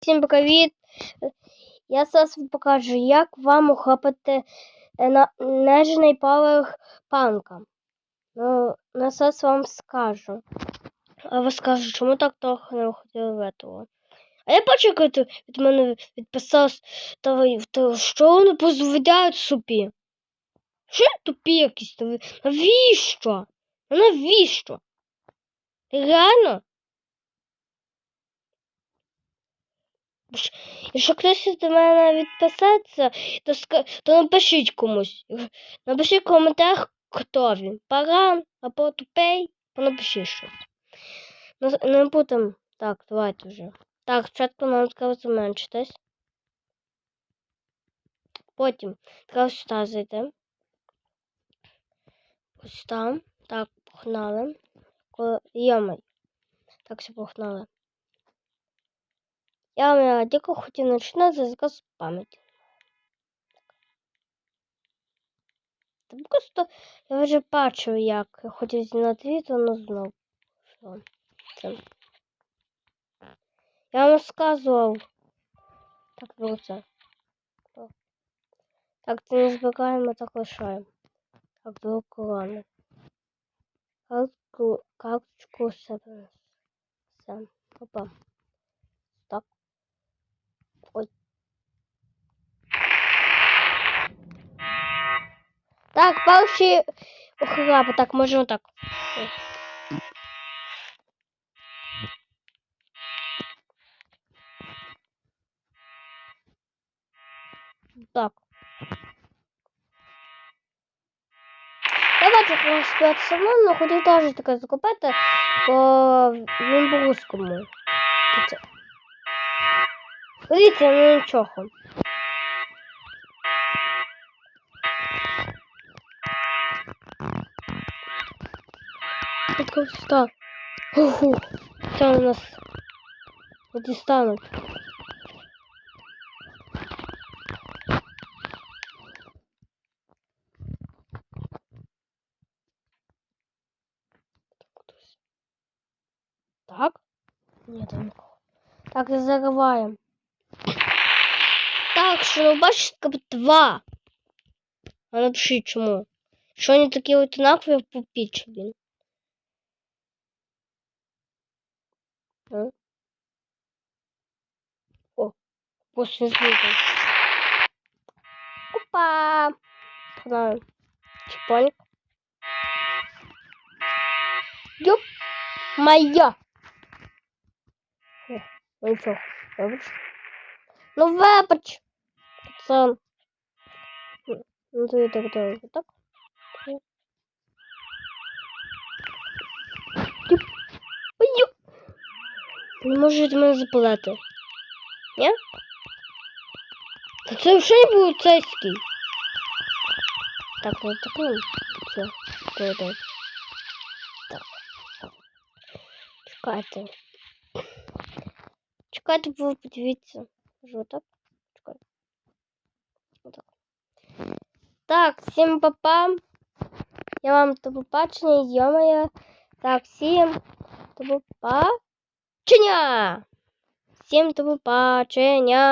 Всім привіт! Я зараз покажу, як вам охопити е, нежний поверх панка. Ну, на зараз вам скажу. А ви скажете, чому так трохи не виходили в этого? А я ти від мене ви- та що вони позволяють собі? Що я тупі якісь? Навіщо? Навіщо? Реально? Якщо хтось до мене відписаться, то, то напишіть комусь. Напишіть в коментарях, хто він. Паран або тупей, то напишіть щось. Ну, Не будемо. Так, давайте вже. Так, спочатку нам треба зменшитись. Потім треба сюди зайти. Ось там. Так, погнали. Йомай. Так, все погнали. Я вам тільки хотів починати за заказ пам'яті. Просто я вже бачив, як я хотів зняти відео, але знов. Що? Я вам розказував. Так, про це. Так, це не збираємо, так лишаємо. Так. Картку, карточку себе. Все. Опа. Так. Ой. Так, перші охрапи. Так, можемо так. Так. Давайте просто само, але хотів теж таке закупити, по-русскому. Це- Дивіться, ну нічого. Так ста. Ого, це у нас не дістануть. Так? Ні, там нікого. Так, закриваємо. Так, що ну бачите, как бы два. А напишіть чому. Що вони такі одинакові по пічі, блін. О, просто не. Опа! Погнали. Чіпоньк. Юп! Моя! Ну нічого, вибач. Ну вибач! Пацан. Ну то я так так. так. Не можуть мене запалити. Ні? Та це вже не поліцейський. Так, ну так ну. Все, то Так. Чекайте. Чекайте, бо ви подивіться. Кажу так. Чекайте. Отак. Так, всім папа. Я вам до побачення, йомая. Так, всім до Побачення. Всім до побачення.